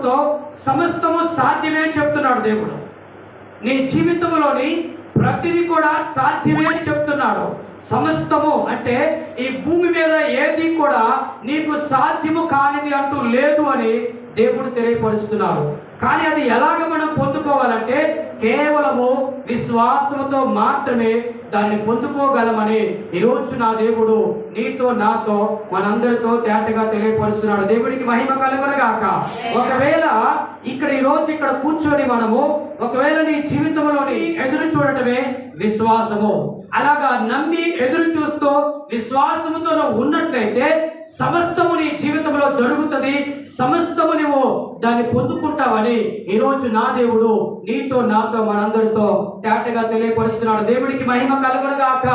నమ్మకంతో సమస్తము సాధ్యమే అని చెప్తున్నాడు దేవుడు. నీ జీవితంలోని ప్రతిదీ కూడా సాధ్యమే అని చెప్తున్నాడు. సమస్తము అంటే ఈ భూమి మీద ఏది కూడా నీకు సాధ్యము కానిది అంటూ లేదు అని దేవుడు తెలియపరుస్తున్నాడు. కానీ అది ఎలాగ మనం పొందుకోవాలంటే కేవలము విశ్వాసముతో మాత్రమే దాన్ని పొందుకోగలమని ఈరోజు నా దేవుడు నీతో నాతో మనందరితో తేటగా తెలియపరుస్తున్నాడు. దేవుడికి మహిమ కలుగునగాక. ఒకవేళ ఇక్కడ ఈ రోజు ఇక్కడ కూర్చొని మనము ఒకవేళ నీ జీవితంలోని ఎదురు చూడటమే విశ్వాసము. అలాగా నమ్మి ఎదురు చూస్తూ విశ్వాసముతో ఉన్నట్లయితే జీవితంలో జరుగుతుంది. సమస్తము నువ్వు దాన్ని పొందుకుంటావని ఈరోజు నా దేవుడు నీతో నాతో మనందరితో తేటగా తెలియపరుస్తున్నాడు. దేవుడికి మహిమ కలుగునుగాక.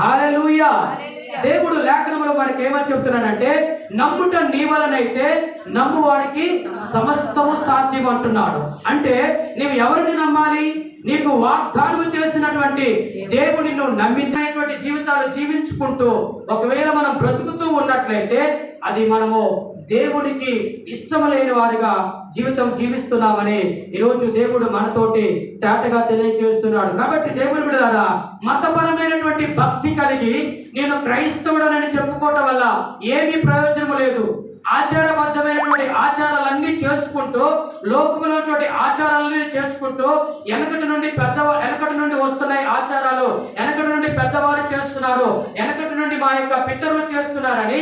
హల్లెలూయా. దేవుడు లేఖనంలో వారికి ఏమని చెప్తున్నాడంటే నమ్ముట నీ వలనైతే నమ్మువాడికి సమస్తము సాధ్యం అంటున్నాడు అంటే నీవు ఎవరిని నమ్మాలి? నీకు వాగ్దానం చేసినటువంటి దేవుని నువ్వు నమ్మించినటువంటి జీవితాలు జీవించుకుంటూ ఒకవేళ మనం బ్రతుకుతూ ఉన్నట్లయితే అది మనము దేవుడికి ఇష్టం లేని వారిగా జీవితం జీవిస్తున్నామని ఈరోజు దేవుడు మనతోటి తేటగా తెలియజేస్తున్నాడు. కాబట్టి దేవుడు బిడ్డలారా మతపరమైనటువంటి భక్తి కలిగి నేను క్రైస్తవుడనని చెప్పుకోవటం వల్ల ఏమీ ప్రయోజనం లేదు. ఆచారబద్ధమైనటువంటి ఆచారాలన్నీ చేసుకుంటూ లోకములటువంటి ఆచారాలన్నీ చేసుకుంటూ వెనకటి నుండి పెద్ద వెనకటి నుండి వస్తున్నాయి ఆచారాలు. వెనకటి నుండి పెద్దవారు చేస్తున్నారు. వెనకటి నుండి మా యొక్క పితరులు చేస్తున్నారని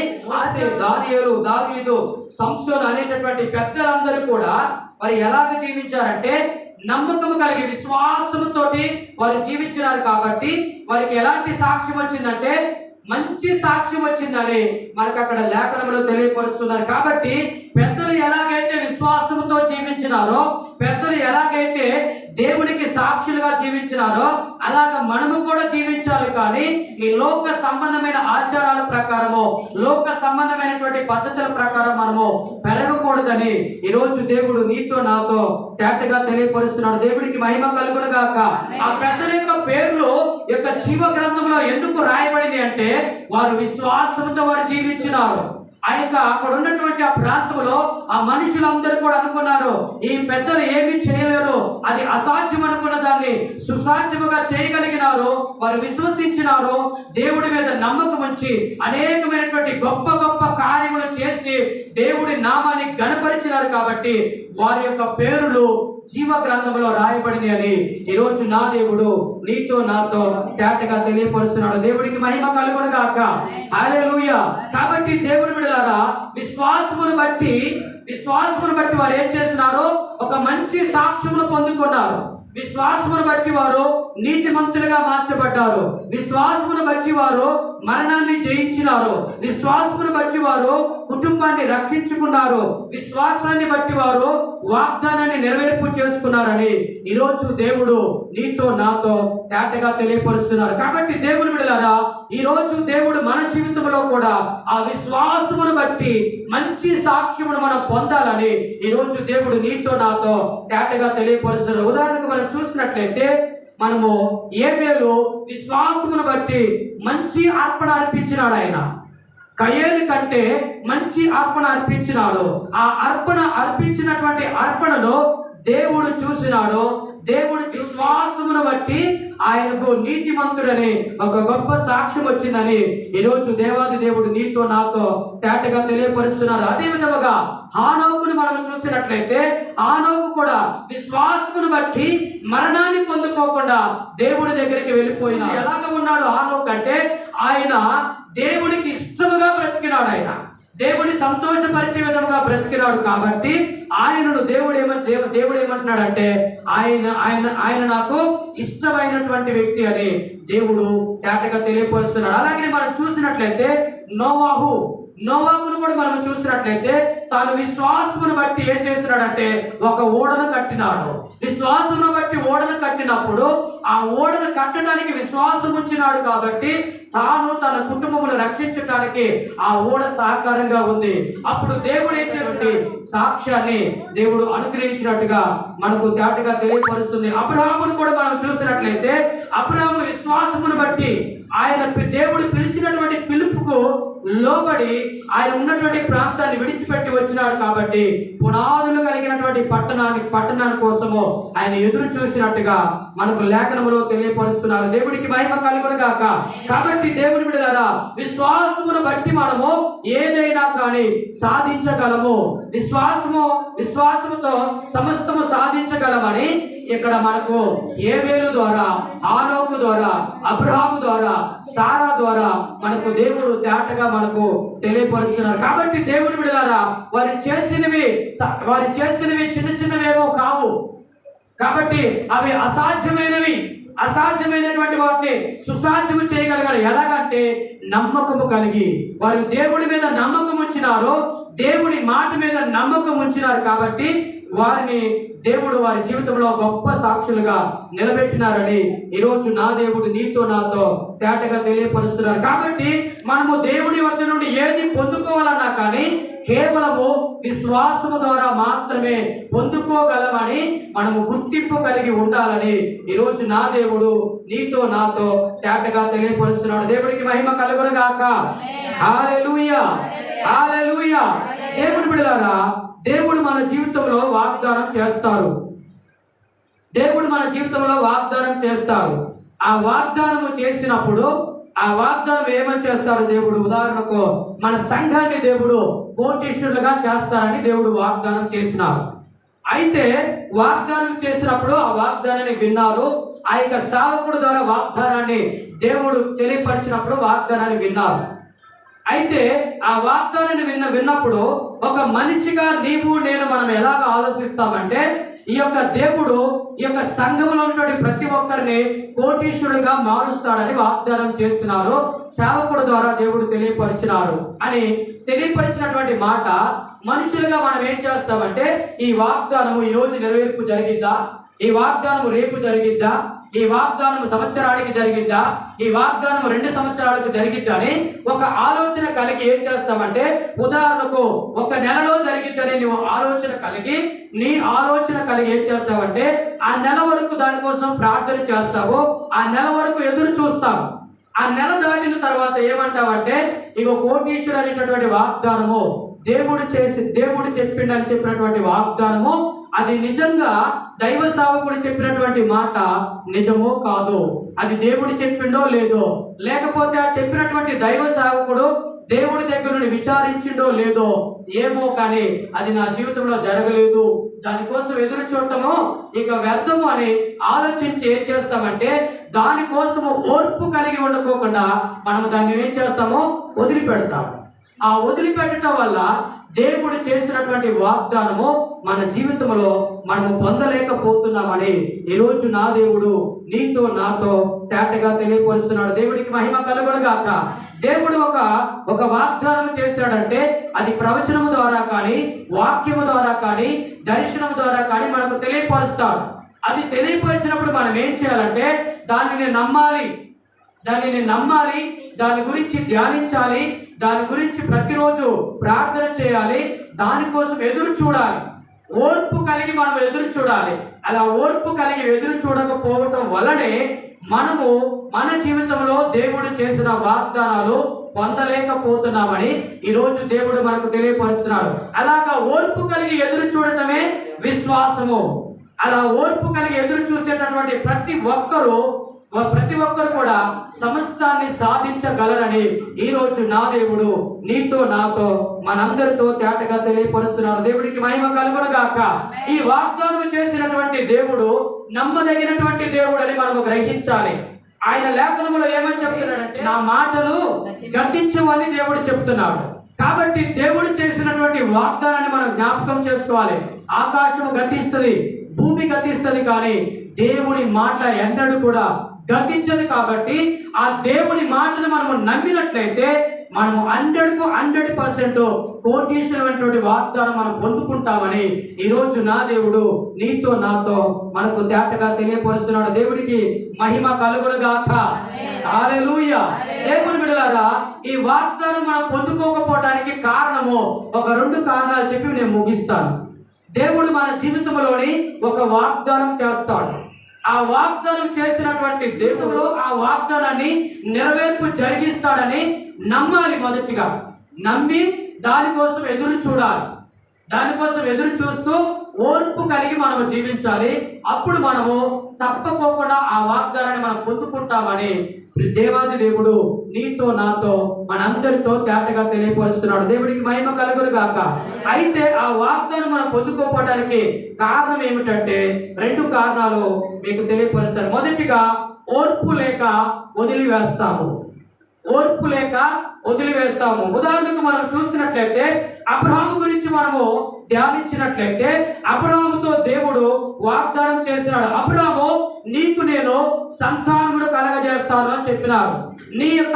దానియలు దావీదు సంసోన్ అనేటటువంటి పెద్దలందరూ కూడా మరి ఎలాగ జీవించారంటే నమ్మకం కలిగి విశ్వాసంతోటి వారు జీవించినారు కాబట్టి వారికి ఎలాంటి సాక్ష్యం వచ్చిందంటే మంచి సాక్ష్యం వచ్చిందని మనకు అక్కడ లేఖనంలో తెలియపరుస్తున్నారు. కాబట్టి పెద్దలు ఎలాగైతే విశ్వాసంతో జీవించినారో పెద్దలు ఎలాగైతే దేవునికి సాక్షులుగా జీవించినారో అలాగ మనము కూడా జీవించాలి కానీ ఈ లోక సంబంధమైన ఆచారాల ప్రకారము లోక సంబంధమైనటువంటి పద్ధతుల ప్రకారం మనము పెరగకూడదని ఈరోజు దేవుడు నీతో నాతో తేటగా తెలియపరుస్తున్నాడు. దేవుడికి మహిమ కలుగును గాక. ఆ పెద్దల యొక్క పేర్లు యొక్క జీవ గ్రంథంలో ఎందుకు రాయబడింది అంటే వారు విశ్వాసంతో వారు జీవించినారు. ఆ యొక్క అక్కడ ఉన్నటువంటి ఆ ప్రాంతంలో ఆ మనుషులందరూ కూడా అనుకున్నారు ఈ పెద్దలు ఏమీ చేయలేరు అది అసాధ్యం అనుకున్న దాన్ని సుసాధ్యముగా చేయగలిగినారు వారు విశ్వసించినారు దేవుడి మీద నమ్మకం ఉంచి అనేకమైనటువంటి గొప్ప గొప్ప కార్యములు చేసి దేవుడి నామాన్ని గణపరిచినారు కాబట్టి వారి యొక్క పేరులు జీవ గ్రంథంలో రాయబడింది అని ఈరోజు నా దేవుడు నీతో నాతో తేటగా తెలియపరుస్తున్నాడు. దేవుడికి మహిమ కలుగును గాక. హల్లెలూయా. కాబట్టి దేవుడి విడలారా విశ్వాసమును బట్టి విశ్వాసమును బట్టి వారు ఏం చేస్తున్నారు ఒక మంచి సాక్ష్యమును పొందుకున్నారు. విశ్వాసమును బట్టి వారు నీతిమంతులుగా మార్చబడ్డారు. విశ్వాసమును బట్టి వారు మరణాన్ని జయించినారు. విశ్వాసమును బట్టి వారు కుటుంబాన్ని రక్షించుకున్నారు. విశ్వాసాన్ని బట్టి వారు వాగ్దానాన్ని నెరవేర్పు చేసుకున్నారని ఈరోజు దేవుడు నీతో నాతో తేటగా తెలియపరుస్తున్నారు. కాబట్టి దేవుడు విడలారా ఈ రోజు దేవుడు మన జీవితంలో కూడా ఆ విశ్వాసమును బట్టి మంచి సాక్ష్యమును మనం పొందాలని ఈ రోజు దేవుడు నీతో నాతో తేటగా తెలియపరుస్తున్నారు. ఉదాహరణకు మనం చూసినట్లయితే మనము ఏబేలు విశ్వాసమును బట్టి మంచి అర్పణ అర్పించినాడు ఆయన. కయ్యేది కంటే మంచి అర్పణ అర్పించినాడు. ఆ అర్పణ అర్పించినటువంటి అర్పణను దేవుడు చూసినాడు. దేవుడి విశ్వాసమును బట్టి ఆయనకు నీతిమంతుడని ఒక గొప్ప సాక్ష్యం వచ్చిందని ఈరోజు దేవాది దేవుడు నీతో నాతో తేటగా తెలియపరుస్తున్నారు. అదే విధముగా హానోకును మనం చూసినట్లయితే ఆనోకు కూడా విశ్వాసమును బట్టి మరణాన్ని పొందుకోకుండా దేవుడి దగ్గరికి వెళ్ళిపోయిన ఎలాగ ఉన్నాడు ఆనోకు అంటే ఆయన దేవుడికి ఇష్టముగా బ్రతికినాడు ఆయన. దేవుడి సంతోషపరిచే విధంగా బ్రతికినాడు కాబట్టి ఆయనను దేవుడు ఏమ దేవుడు ఏమంటున్నాడంటే ఆయన ఆయన ఆయన నాకు ఇష్టమైనటువంటి వ్యక్తి అని దేవుడు తేటగా తెలియపరుస్తున్నాడు. అలాగే మనం చూసినట్లయితే నోవాహు నోవాబును కూడా మనం చూసినట్లయితే తాను విశ్వాసమును బట్టి ఏం చేస్తున్నాడంటే ఒక ఓడను కట్టినాడు. విశ్వాసమును బట్టి ఓడను కట్టినప్పుడు ఆ ఓడను కట్టడానికి విశ్వాసం ఉంచినాడు కాబట్టి తాను తన కుటుంబమును రక్షించడానికి ఆ ఓడ సహకారంగా ఉంది. అప్పుడు దేవుడు ఏం చేస్తుంది? సాక్ష్యాన్ని దేవుడు అనుగ్రహించినట్టుగా మనకు తేటగా తెలియపరుస్తుంది. అబ్రహామును కూడా మనం చూసినట్లయితే అబ్రహాము విశ్వాసమును బట్టి ఆయన దేవుడు పిలిచినటువంటి పిలుపుకు లోబడి ఆయన ఉన్నటువంటి ప్రాంతాన్ని విడిచిపెట్టి వచ్చినాడు కాబట్టి పునాదులు కలిగినటువంటి పట్టణానికి పట్టణాని కోసము ఆయన ఎదురు చూసినట్టుగా మనకు లేఖనములో తెలియపరుస్తున్నారు. దేవుడికి మహిమ కలుగును గాక. కాబట్టి దేవుని బిడ్డలారా విశ్వాసమును బట్టి మనము ఏదైనా కానీ సాధించగలము. విశ్వాసము విశ్వాసముతో సమస్తము సాధించగలమని ఇక్కడ మనకు ఏవేలు ద్వారా ఆనోకు ద్వారా అబ్రహాము ద్వారా సారా ద్వారా మనకు దేవుడు తేటగా మనకు తెలియపరుస్తున్నారు. కాబట్టి దేవుడి విడారా వారు చేసినవి వారు చేసినవి చిన్న చిన్నవేమో కావు. కాబట్టి అవి అసాధ్యమైనవి. అసాధ్యమైనటువంటి వాటిని సుసాధ్యము చేయగలిగారు ఎలాగంటే నమ్మకము కలిగి వారు దేవుడి మీద నమ్మకం ఉంచినారు దేవుడి మాట మీద నమ్మకం ఉంచినారు కాబట్టి వారిని దేవుడు వారి జీవితంలో గొప్ప సాక్షులుగా నిలబెట్టినారని ఈరోజు నా దేవుడు నీతో నాతో తేటగా తెలియపరుస్తున్నారు. కాబట్టి మనము దేవుడి వద్ద నుండి ఏది పొందుకోవాలన్నా కానీ కేవలము విశ్వాసము ద్వారా మాత్రమే పొందుకోగలమని మనము గుర్తింపు కలిగి ఉండాలని ఈరోజు నా దేవుడు నీతో నాతో తేటగా తెలియపరుస్తున్నాడు. దేవుడికి మహిమ కలుగునుగాక. హాలెలూయా హాలెలూయా దేవుడి బిడలారా దేవుడు మన జీవితంలో వాగ్దానం చేస్తారు దేవుడు మన జీవితంలో వాగ్దానం చేస్తారు ఆ వాగ్దానము చేసినప్పుడు ఆ వాగ్దానం ఏమని చేస్తారు దేవుడు? ఉదాహరణకు మన సంఘాన్ని దేవుడు కోటీశ్వరులుగా చేస్తారని దేవుడు వాగ్దానం చేసినారు. అయితే వాగ్దానం చేసినప్పుడు ఆ వాగ్దానాన్ని విన్నారు. ఆ యొక్క సావకుడు ద్వారా వాగ్దానాన్ని దేవుడు తెలియపరిచినప్పుడు వాగ్దానాన్ని విన్నారు. అయితే ఆ వాగ్దానాన్ని విన్న విన్నప్పుడు ఒక మనిషిగా నీవు నేను మనం ఎలాగ ఆలోచిస్తామంటే ఈ యొక్క దేవుడు ఈ యొక్క సంఘంలో ఉన్నటువంటి ప్రతి ఒక్కరిని కోటీశ్వరుడిగా మారుస్తాడని వాగ్దానం చేస్తున్నారు. సేవకుడు ద్వారా దేవుడు తెలియపరిచినారు అని తెలియపరిచినటువంటి మాట మనుషులుగా మనం ఏం చేస్తామంటే ఈ వాగ్దానము ఈ రోజు నెరవేర్పు జరిగిద్దా? ఈ వాగ్దానము రేపు జరిగిద్దా? ఈ వాగ్దానం సంవత్సరానికి జరిగిద్దా ఈ వాగ్దానం రెండు సంవత్సరాలకు జరిగిద్దా అని ఒక ఆలోచన కలిగి ఏం చేస్తామంటే ఉదాహరణకు ఒక నెలలో జరిగిద్దని నువ్వు ఆలోచన కలిగి నీ ఆలోచన కలిగి ఏం చేస్తావంటే ఆ నెల వరకు దానికోసం ప్రార్థన చేస్తావు ఆ నెల వరకు ఎదురు చూస్తావు. ఆ నెల దాటిన తర్వాత ఏమంటావంటే ఇక కోటీశ్వరు అనేటటువంటి వాగ్దానము దేవుడు చేసి దేవుడు చెప్పిండని చెప్పినటువంటి వాగ్దానము అది నిజంగా దైవ సేవకుడు చెప్పినటువంటి మాట నిజమో కాదో? అది దేవుడు చెప్పిండో లేదో? లేకపోతే ఆ చెప్పినటువంటి దైవ సేవకుడు దేవుడి దగ్గర నుండి విచారించిండో లేదో? ఏమో కానీ అది నా జీవితంలో జరగలేదు. దానికోసం ఎదురు చూడటము ఇక వ్యర్థము అని ఆలోచించి ఏం చేస్తామంటే దానికోసము ఓర్పు కలిగి ఉండకోకుండా మనం దాన్ని ఏం చేస్తామో? వదిలిపెడతాం ఆ వదిలిపెట్టడం వల్ల దేవుడు చేసినటువంటి వాగ్దానము మన జీవితంలో మనము పొందలేకపోతున్నామని ఈరోజు నా దేవుడు నీతో నాతో తేటగా తెలియపరుస్తున్నాడు. దేవుడికి మహిమ కలగడుగాక దేవుడు ఒక ఒక వాగ్దానం చేశాడంటే అది ప్రవచనము ద్వారా కానీ వాక్యము ద్వారా కానీ దర్శనం ద్వారా కానీ మనకు తెలియపరుస్తాడు. అది తెలియపరిచినప్పుడు మనం ఏం చేయాలంటే దానిని నమ్మాలి. దానిని నమ్మాలి దాని గురించి ధ్యానించాలి దాని గురించి ప్రతిరోజు ప్రార్థన చేయాలి. దానికోసం ఎదురు చూడాలి. ఓర్పు కలిగి మనం ఎదురు చూడాలి. అలా ఓర్పు కలిగి ఎదురు చూడకపోవటం వల్లనే మనము మన జీవితంలో దేవుడు చేసిన వాగ్దానాలు పొందలేకపోతున్నామని ఈరోజు దేవుడు మనకు తెలియపరుస్తున్నాడు. అలాగా ఓర్పు కలిగి ఎదురు చూడటమే విశ్వాసము. అలా ఓర్పు కలిగి ఎదురు చూసేటటువంటి ప్రతి ఒక్కరూ ప్రతి ఒక్కరు కూడా సమస్తాన్ని సాధించగలరని ఈ రోజు నా దేవుడు నీతో నాతో మనందరితో తేటగా తెలియపరుస్తున్నాడు. దేవుడికి మహిమ కలుగునగాక ఈ వాగ్దానం చేసినటువంటి దేవుడు నమ్మదగినటువంటి దేవుడు అని మనము గ్రహించాలి. ఆయన లేఖనములో ఏమని చెప్తున్నాడంటే నా మాటలు గతించవని దేవుడు చెప్తున్నాడు. కాబట్టి దేవుడు చేసినటువంటి వాగ్దానాన్ని మనం జ్ఞాపకం చేసుకోవాలి. ఆకాశము గతిస్తుంది భూమి గతిస్తుంది కానీ దేవుడి మాట ఎన్నడూ కూడా గతించదు కాబట్టి ఆ దేవుడి మాటను మనము నమ్మినట్లయితే మనము హండ్రెడ్కు హండ్రెడ్ పర్సెంట్ కోటీశ్వరమైనటువంటి వాగ్దానం మనం పొందుకుంటామని ఈరోజు నా దేవుడు నీతో నాతో మనకు తేటగా తెలియపరుస్తున్నాడు. దేవుడికి మహిమ కలుగుడుగాక హల్లెలూయా. దేవుని బిడ్డలారా ఈ వాగ్దానం మనం పొందుకోకపోవడానికి కారణము ఒక రెండు కారణాలు చెప్పి నేను ముగిస్తాను. దేవుడు మన జీవితంలోని ఒక వాగ్దానం చేస్తాడు. ఆ వాగ్దానం చేసినటువంటి దేవుడు ఆ వాగ్దానాన్ని నెరవేర్పు జరిగిస్తాడని నమ్మాలి మొదటిగా. నమ్మి దానికోసం ఎదురు చూడాలి. దానికోసం ఎదురు చూస్తూ ఓర్పు కలిగి మనము జీవించాలి. అప్పుడు మనము తప్పకోకుండా ఆ వాగ్దానాన్ని మనం పొందుకుంటామని దేవాది దేవుడు నీతో నాతో మనందరితో తేటగా తెలియపరుస్తున్నాడు. దేవుడికి మహిమ కలుగురు గాక. అయితే ఆ వాగ్దానం మనం పొందుకోపోవడానికి కారణం ఏమిటంటే రెండు కారణాలు మీకు తెలియపరుస్తాను. మొదటిగా ఓర్పు లేక వదిలివేస్తాము. ఓర్పు లేక వదిలివేస్తాము. ఉదాహరణకు మనం చూసినట్లయితే అబ్రహాము గురించి మనము ధ్యానించినట్లయితే అబ్రహాముతో దేవుడు వాగ్దానం చేసినాడు అబ్రహాము నీకు నేను సంతానముడు కలగజేస్తాను అని చెప్పినారు. నీ యొక్క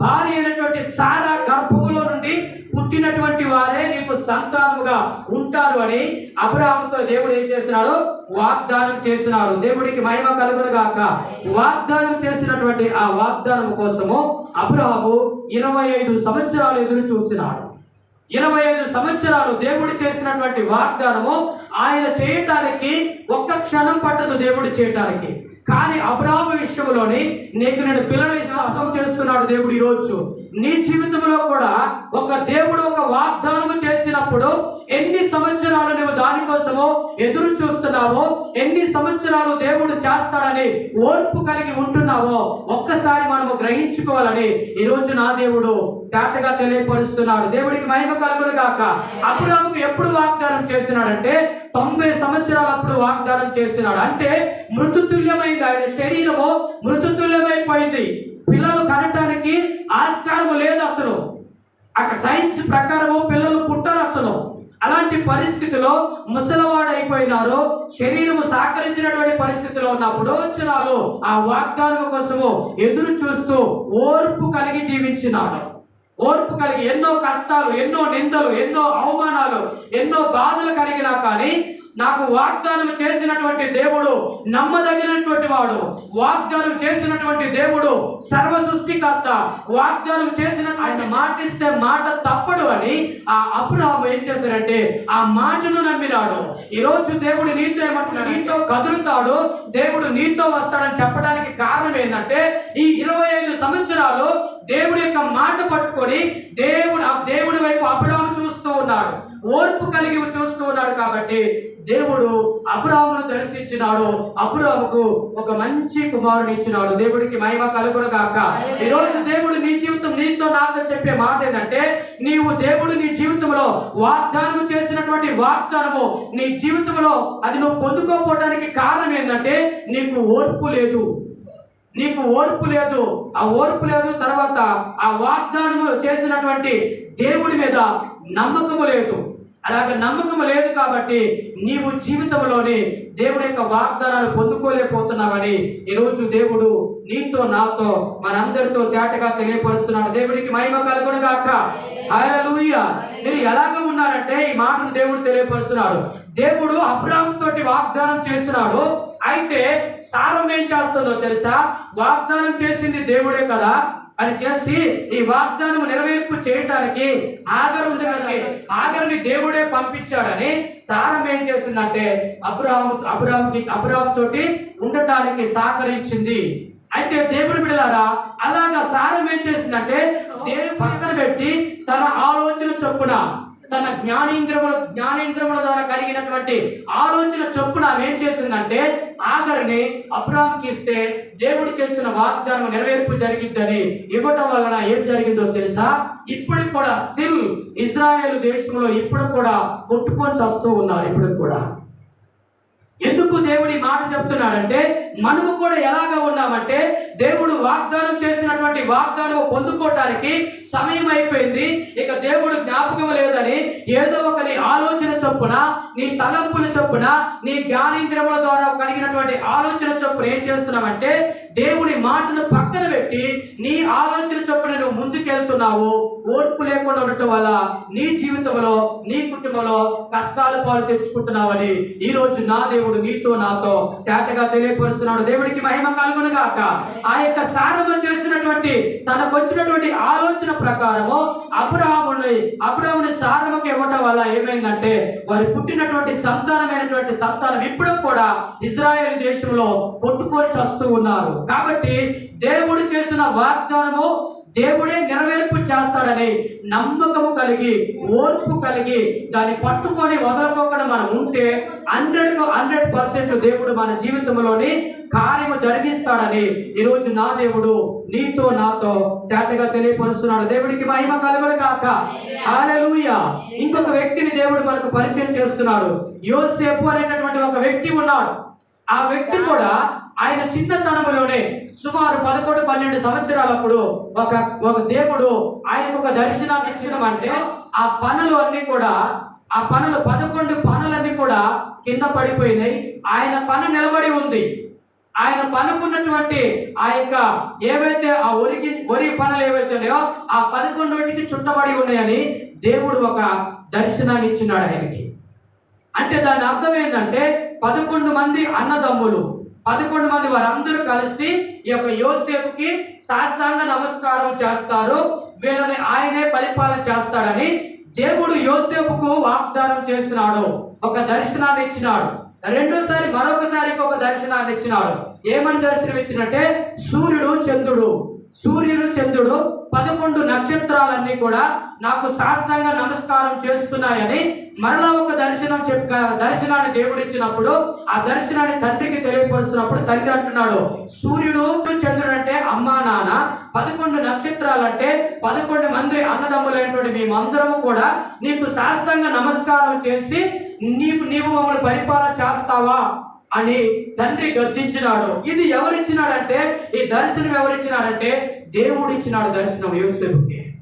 భార్య అయినటువంటి సారా గర్భములో నుండి పుట్టినటువంటి వారే నీకు సంతానముగా ఉంటారు అని అబ్రహాముతో దేవుడు ఏం చేసినాడు? వాగ్దానం చేసినాడు. దేవుడికి మహిమ కలుగును గాక. వాగ్దానం చేసినటువంటి ఆ వాగ్దానం కోసము అబ్రాహము ఇరవై ఐదు సంవత్సరాలు ఎదురు చూసినాడు. ఇరవై ఐదు సంవత్సరాలు దేవుడు చేసినటువంటి వాగ్దానము ఆయన చేయటానికి ఒక్క క్షణం పట్టదు దేవుడు చేయటానికి. కానీ అబ్రాహ్మ విషయంలోని నీకు నేను పిల్లలు అర్థం చేస్తున్నాడు దేవుడు ఈరోజు. నీ జీవితంలో కూడా ఒక దేవుడు ఒక వాగ్దానం చేసినప్పుడు ఎన్ని సంవత్సరాలు నువ్వు దానికోసమో ఎదురు చూస్తున్నావో ఎన్ని సంవత్సరాలు దేవుడు చేస్తాడని ఓర్పు కలిగి ఉంటున్నావో ఒక్కసారి మనము గ్రహించుకోవాలని ఈ రోజు నా దేవుడు తేటగా తెలియపరుస్తున్నాడు. దేవుడికి మహిమ కలుగును గాక. అబ్రాహ్మకు ఎప్పుడు వాగ్దానం చేసినాడంటే తొంభై సంవత్సరాలు అప్పుడు వాగ్దానం చేసినాడు. అంటే మృతుతుల్యమైంది ఆయన శరీరము మృతుతుల్యమైపోయింది. పిల్లలు కనటానికి ఆస్కారము లేదు అసలు. అక్కడ సైన్స్ ప్రకారము పిల్లలు పుట్టరు అసలు. అలాంటి పరిస్థితిలో ముసలివాడు అయిపోయినారు శరీరము సహకరించినటువంటి పరిస్థితిలో ఉన్నప్పుడు వచ్చినాలు ఆ వాగ్దానం కోసము ఎదురు చూస్తూ ఓర్పు కలిగి జీవించినాడు ఓర్పు కలిగి ఎన్నో కష్టాలు ఎన్నో నిందలు ఎన్నో అవమానాలు ఎన్నో బాధలు కలిగినా కానీ నాకు వాగ్దానం చేసినటువంటి దేవుడు నమ్మదగినటువంటి వాడు. వాగ్దానం చేసినటువంటి దేవుడు సర్వ సృష్టికర్త. వాగ్దానం చేసిన ఆయన మాటిస్తే మాట తప్పడు అని ఆ అబ్రహాము ఏం చేశాడంటే ఆ మాటను నమ్మినాడు. ఈ రోజు దేవుడు నీతో ఏమంటున్నాడు? నీతో కదులుతాడు. దేవుడు నీతో వస్తాడని చెప్పడానికి కారణం ఏంటంటే ఈ ఇరవై ఐదు సంవత్సరాలు దేవుడి యొక్క మాట పట్టుకొని దేవుడు ఆ దేవుడి వైపు అబ్రహాము చూస్తూ ఉన్నాడు. ఓర్పు కలిగి చూస్తూ ఉన్నాడు కాబట్టి దేవుడు అబ్రాహ్మును దర్శించినాడు. అబ్రాహ్ముకు ఒక మంచి కుమారుడు ఇచ్చినాడు. దేవుడికి మహిమ కలుగును గాక. ఈ రోజు దేవుడు నీ జీవితం నీతో నాతో చెప్పే మాట ఏంటంటే నీవు దేవుడు నీ జీవితంలో వాగ్దానం చేసినటువంటి వాగ్దానము నీ జీవితంలో అది నువ్వు పొందుకోకపోవడానికి కారణం ఏంటంటే నీకు ఓర్పు లేదు. నీకు ఓర్పు లేదు. ఆ ఓర్పు లేదు తర్వాత ఆ వాగ్దానము చేసినటువంటి దేవుడి మీద నమ్మకము లేదు. అలాగే నమ్మకం లేదు కాబట్టి నీవు జీవితంలోని దేవుడి యొక్క వాగ్దానాలు పొందుకోలేకపోతున్నావని ఈరోజు దేవుడు నీతో నాతో మనందరితో తేటగా తెలియపరుస్తున్నాడు. దేవుడికి మహిమ కలుగును గాక. హల్లెలూయా. మీరు ఎలాగ ఉన్నారంటే ఈ మాటను దేవుడు తెలియపరుస్తున్నాడు. దేవుడు అబ్రాహం తోటి వాగ్దానం చేస్తున్నాడు. అయితే సారం ఏం చేస్తుందో తెలుసా? వాగ్దానం చేసింది దేవుడే కదా. అని చేసి ఈ వాగ్దానం నెరవేర్పు చేయటానికి ఆగరు ఉంది కదా ఆగరుని దేవుడే పంపించాడని సారం ఏం చేసిందంటే అబ్రాహం అబ్రాహంకి అబ్రాహం తోటి ఉండటానికి సహకరించింది. అయితే దేవుని బిడ్డలారా అలాగా సారం ఏం చేసిందంటే దేవుని పక్కన పెట్టి తన ఆలోచన చొప్పున తన జ్ఞానేంద్రముల జ్ఞానేంద్రముల ద్వారా కలిగినటువంటి ఆలోచన చొప్పున ఆమె ఏం చేసిందంటే ఆఖరిని అబ్రాహాంకి ఇస్తే దేవుడు చేసిన వాగ్దానం నెరవేర్పు జరిగిందని ఇవ్వటం వలన ఏం జరిగిందో తెలుసా? ఇప్పటికి కూడా స్టిల్ ఇజ్రాయెల్ దేశంలో ఇప్పుడు కూడా కొట్టుకొని వస్తూ ఉన్నారు ఇప్పుడు కూడా. ఎందుకు దేవుడి మాట చెప్తున్నాడంటే మనము కూడా ఎలాగా ఉన్నామంటే దేవుడు వాగ్దానం చేసినటువంటి వాగ్దానం పొందుకోవటానికి సమయం అయిపోయింది. ఇక దేవుడు జ్ఞాపకం లేదని ఏదో ఒక నీ ఆలోచన చొప్పున నీ తలంపుల చొప్పున నీ జ్ఞానేంద్రముల ద్వారా కలిగినటువంటి ఆలోచన చొప్పున ఏం చేస్తున్నామంటే దేవుని మాటను పక్కన పెట్టి నీ ఆలోచన చొప్పున నువ్వు ముందుకెళ్తున్నావు ఓర్పు లేకుండా ఉండటం వల్ల నీ జీవితంలో నీ కుటుంబంలో కష్టాల పాలు తెచ్చుకుంటున్నావని ఈ రోజు నా దేవుడు నీతో నాతో తేటగా తెలియపరుస్తున్నాడు. దేవుడికి మహిమ కలుగునుగాక. ఆ యొక్క సారము చేసినటువంటి తనకు వచ్చినటువంటి ఆలోచన ప్రకారము అబ్రహాముని అబ్రహాముని సారముకి ఇవ్వటం వల్ల ఏమైందంటే వారి పుట్టినటువంటి సంతానమైనటువంటి సంతానం ఇప్పుడు కూడా ఇజ్రాయేల్ దేశంలో కొట్టుకొని చస్తూ ఉన్నారు. కాబట్టి దేవుడు చేసిన వాగ్దానము దేవుడే నెరవేర్పు చేస్తాడని నమ్మకము కలిగి ఓర్పు కలిగి దాన్ని పట్టుకొని వదలకోకుండా మనం ఉంటే హండ్రెడ్ హండ్రెడ్ పర్సెంట్ దేవుడు మన జీవితంలోని కార్యము జరిగిస్తాడని ఈరోజు నా దేవుడు నీతో నాతో తేటగా తెలియపరుస్తున్నాడు. దేవుడికి మహిమ కలగడు కాక హాలూయ ఇంకొక వ్యక్తిని దేవుడు మనకు పరిచయం చేస్తున్నాడు. యోసేపు అనేటటువంటి ఒక వ్యక్తి ఉన్నాడు. ఆ వ్యక్తి కూడా ఆయన చిన్నతనంలోనే సుమారు పదకొండు పన్నెండు సంవత్సరాలప్పుడు ఒక ఒక దేవుడు ఆయనకు ఒక దర్శనాన్ని ఇచ్చడం అంటే ఆ పనులు అన్నీ కూడా ఆ పనులు పదకొండు పనులన్నీ కూడా కింద పడిపోయినాయి. ఆయన పని నిలబడి ఉంది. ఆయన పనుకున్నటువంటి ఆ యొక్క ఏవైతే ఆ ఒరికి ఒరి పనులు ఏవైతే ఉన్నాయో ఆ పదకొండుకి చుట్టబడి ఉన్నాయని దేవుడు ఒక దర్శనాన్ని ఇచ్చినాడు ఆయనకి. అంటే దాని అర్థం ఏంటంటే పదకొండు మంది అన్నదమ్ములు పదకొండు మంది వారందరూ కలిసి ఈ యొక్క యోసేపుకి శాస్త్రాంగ నమస్కారం చేస్తారు. వీళ్ళని ఆయనే పరిపాలన చేస్తాడని దేవుడు యోసేపుకు వాగ్దానం చేసినాడు. ఒక దర్శనాన్ని ఇచ్చినాడు. రెండోసారి మరొకసారి ఒక దర్శనాన్ని ఇచ్చినాడు. ఏమని దర్శనం ఇచ్చినట్టే సూర్యుడు చంద్రుడు. సూర్యుడు చంద్రుడు పదకొండు నక్షత్రాలన్నీ కూడా నాకు శాస్త్రంగా నమస్కారం చేస్తున్నాయని మరలా ఒక దర్శనం చెప్ప దర్శనాన్ని దేవుడిచ్చినప్పుడు ఆ దర్శనాన్ని తండ్రికి తెలియపరుస్తున్నప్పుడు తండ్రి అంటున్నాడు సూర్యుడు చంద్రుడు అంటే అమ్మా నాన్న పదకొండు నక్షత్రాలు అంటే పదకొండు మంది అన్నదమ్ములైనటువంటి మేమందరము కూడా నీకు శాస్త్రంగా నమస్కారం చేసి నీవు నీవు మమ్మల్ని పరిపాలన చేస్తావా? అని తండ్రి గద్దించినాడు. ఇది ఎవరిచ్చినాడంటే ఈ దర్శనం ఎవరిచ్చినాడంటే దేవుడు ఇచ్చినాడు దర్శనం యోసేపుకి.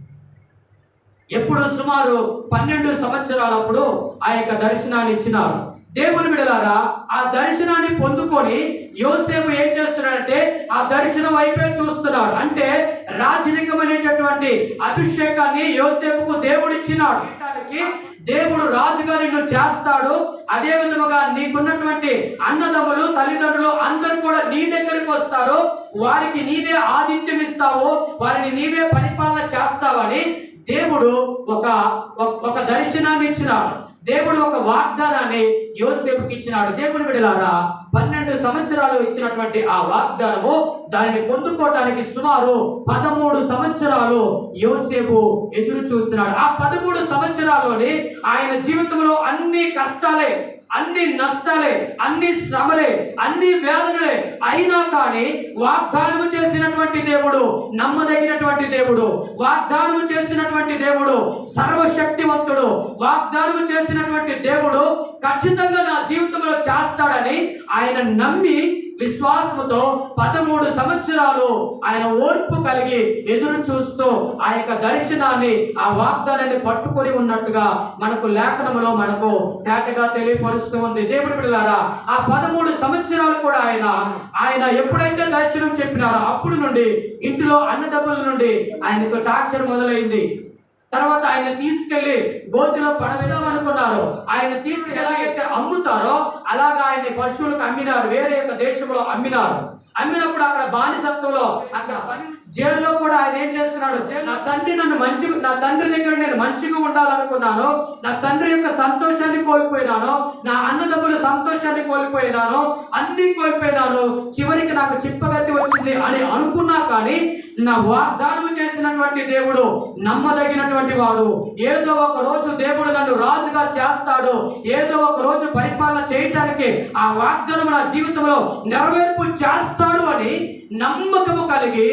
ఎప్పుడు సుమారు పన్నెండు సంవత్సరాలప్పుడు ఆ యొక్క దర్శనాన్ని ఇచ్చినారు. దేవుని విడలారా ఆ దర్శనాన్ని పొందుకొని యోసేపు ఏం చేస్తున్నాడంటే ఆ దర్శనం వైపే చూస్తున్నాడు. అంటే రాజరికమైనటువంటి అభిషేకాన్ని యోసేపుకు దేవుడిచ్చినాడు. దేవుడు రాజుగా నిన్ను చేస్తాడు. అదే విధముగా నీకున్నటువంటి అన్నదమ్ములు తల్లిదండ్రులు అందరూ కూడా నీ దగ్గరికి వస్తారు. వారికి నీవే ఆతిథ్యం ఇస్తావు. వారిని నీవే పరిపాలన చేస్తావని దేవుడు ఒక ఒక- ఒక దర్శనాన్ని ఇచ్చినాడు. దేవుడు ఒక వాగ్దానాన్ని యోసేపుకి ఇచ్చినాడు. దేవుడు విడలారా పన్నెండు సంవత్సరాలు ఇచ్చినటువంటి ఆ వాగ్దానము దానిని పొందుకోవటానికి సుమారు పదమూడు సంవత్సరాలు యోసేపు ఎదురు చూస్తున్నాడు. ఆ పదమూడు సంవత్సరాల్లోని ఆయన జీవితంలో అన్ని కష్టాలే అన్ని నష్టాలే అన్ని శ్రమలే అన్ని వేదనలే. అయినా కానీ వాగ్దానము చేసినటువంటి దేవుడు నమ్మదగినటువంటి దేవుడు వాగ్దానము చేసినటువంటి దేవుడు సర్వశక్తివంతుడు వాగ్దానము చేసినటువంటి దేవుడు ఖచ్చితంగా నా జీవితంలో చేస్తాడని ఆయన నమ్మి విశ్వాసముతో పదమూడు సంవత్సరాలు ఆయన ఓర్పు కలిగి ఎదురు చూస్తూ ఆ యొక్క దర్శనాన్ని ఆ వాగ్దానాన్ని పట్టుకొని ఉన్నట్టుగా మనకు లేఖనములో మనకు తేటగా తెలియపరుస్తూ ఉంది. దేవుడి బిడ్డలారా ఆ పదమూడు సంవత్సరాలు కూడా ఆయన ఆయన ఎప్పుడైతే దర్శనం చెప్పినారో అప్పుడు నుండి ఇంటిలో అన్నదమ్ముల నుండి ఆయనకు టార్చర్ మొదలైంది. తర్వాత ఆయన తీసుకెళ్ళి గోతిలో పడవేదాం అనుకున్నారు. ఆయన తీసుకు ఎలాగైతే అమ్ముతారో అలాగా ఆయన పశువులకు అమ్మినారు వేరే యొక్క దేశంలో అమ్మినారు. అమ్మినప్పుడు అక్కడ బానిసత్వంలో అక్కడ పని జైల్లో కూడా ఆయన ఏం చేస్తున్నాడు? నా తండ్రి నన్ను మంచి నా తండ్రి దగ్గర నేను మంచిగా ఉండాలనుకున్నాను. నా తండ్రి యొక్క సంతోషాన్ని కోల్పోయినాను. నా అన్నదమ్ముల సంతోషాన్ని కోల్పోయినాను. అన్ని కోల్పోయినాను. చివరికి నాకు చిప్పగతి వచ్చింది అని అనుకున్నా కానీ నా వాగ్దానం చేసినటువంటి దేవుడు నమ్మదగినటువంటి వాడు. ఏదో ఒక రోజు దేవుడు నన్ను రాజుగా చేస్తాడు. ఏదో ఒక రోజు పరిపాలన చేయటానికి ఆ వాగ్దానం నా జీవితంలో నెరవేర్పు చేస్తాడు అని నమ్మకము కలిగి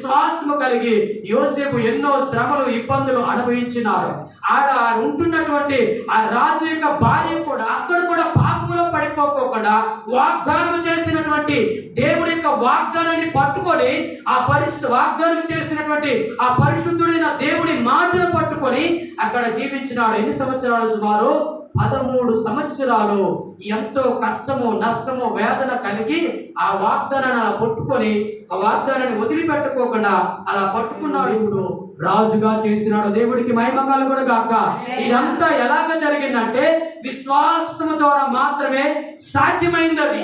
విశ్వాసము కలిగి యోసేపు ఎన్నో శ్రమలు ఇబ్బందులు అనుభవించినారు. ఆడ ఉంటున్నటువంటి ఆ రాజు యొక్క భార్య కూడా అక్కడ కూడా పాపములో పడిపోకోకుండా వాగ్దానం చేసినటువంటి దేవుడి యొక్క వాగ్దానాన్ని పట్టుకొని ఆ పరిశుద్ధ వాగ్దానం చేసినటువంటి ఆ పరిశుద్ధుడైన దేవుడి మాటను పట్టుకొని అక్కడ జీవించినాడు. ఎన్ని సంవత్సరాలు సుమారు? పదమూడు సంవత్సరాలు ఎంతో కష్టము నష్టము వేదన కలిగి ఆ వాగ్దానాన్ని అలా పట్టుకొని ఆ వాగ్దానాన్ని వదిలిపెట్టుకోకుండా అలా పట్టుకున్నాడు ఇప్పుడు. రాజుగా చేసినాడు. దేవుడికి మహిమకాలు కూడా కాక ఇదంతా ఎలాగ జరిగిందంటే విశ్వాసము ద్వారా మాత్రమే సాధ్యమైంది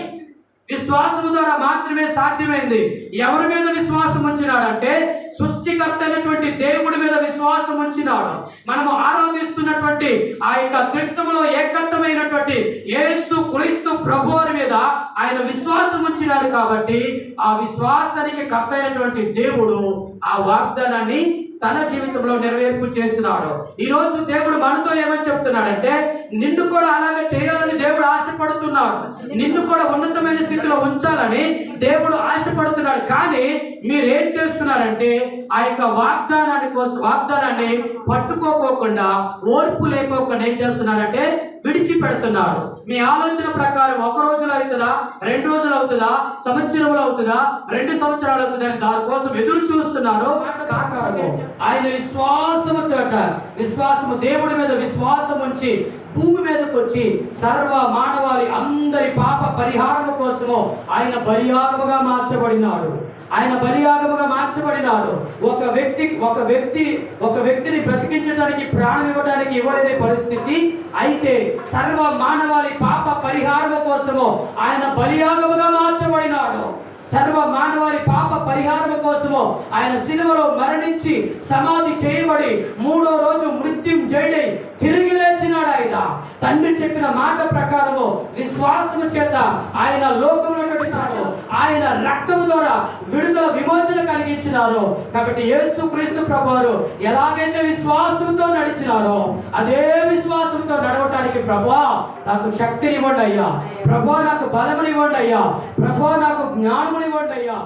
విశ్వాసము ద్వారా మాత్రమే సాధ్యమైంది. ఎవరి మీద విశ్వాసం ఉంచినాడంటే సృష్టికర్త అయినటువంటి దేవుడి మీద విశ్వాసం ఉంచినాడు. మనము ఆరాధిస్తున్నటువంటి ఆ యొక్క త్రిత్వంలో ఏకత్వమైనటువంటి యేసు క్రీస్తు ప్రభువుని మీద ఆయన విశ్వాసం ఉంచినాడు కాబట్టి ఆ విశ్వాసానికి కర్త అయినటువంటి దేవుడు ఆ వాగ్దానాన్ని తన జీవితంలో నెరవేర్పు చేస్తున్నాడు. ఈ రోజు దేవుడు మనతో ఏమని చెప్తున్నాడంటే నిన్ను కూడా అలాగే చేయాలని దేవుడు ఆశపడుతున్నాడు. నిన్ను కూడా ఉన్నతమైన స్థితిలో ఉంచాలని దేవుడు ఆశపడుతున్నాడు. కానీ మీరు ఏం చేస్తున్నారంటే ఆ యొక్క వాగ్దానాన్ని కోసం వాగ్దానాన్ని పట్టుకోకోకుండా ఓర్పు లేకోకుండా ఏం చేస్తున్నారంటే విడిచిపెడుతున్నారు. మీ ఆలోచన ప్రకారం ఒక రోజులో అవుతుందా? రెండు రోజులు అవుతుందా? సంవత్సరంలో అవుతుందా? రెండు సంవత్సరాలు అవుతుందా? దానికోసం ఎదురు చూస్తున్నారు కాకారము ఆయన విశ్వాసము తోట విశ్వాసము దేవుడి మీద విశ్వాసం ఉంచి భూమి మీదకి వచ్చి సర్వ మానవాళి అందరి పాప పరిహారము కోసము ఆయన బలియాగముగా మార్చబడినాడు. ఆయన బలియాగముగా మార్చబడినాడు. ఒక వ్యక్తి ఒక వ్యక్తి ఒక వ్యక్తిని బ్రతికించడానికి ప్రాణం ఇవ్వడానికి ఇవ్వలేని పరిస్థితి అయితే సర్వ మానవాళి పాప పరిహారము కోసము ఆయన బలియాగముగా మార్చబడినాడు. సర్వ మానవాళి పరిహారం కోసము ఆయన సిలువలో మరణించి సమాధి చేయబడి మూడో రోజు మృత్యుం జడి తిరిగి లేచినాడు ఆయన. తండ్రి చెప్పిన మాట ప్రకారము విశ్వాసము చేత ఆయన లోకంలో పెట్టినాడు ఆయన రక్తము ద్వారా విడుదల విమోచన కలిగించినారు. కాబట్టి యేసు క్రీస్తు ప్రభువారు ఎలాగైతే విశ్వాసంతో నడిచినారో అదే విశ్వాసంతో నడవటానికి ప్రభా నాకు శక్తిని ఇవ్వండి అయ్యా ప్రభా నాకు బలమునివ్వండి అయ్యా ప్రభా నాకు జ్ఞానమునివ్వండి అయ్యా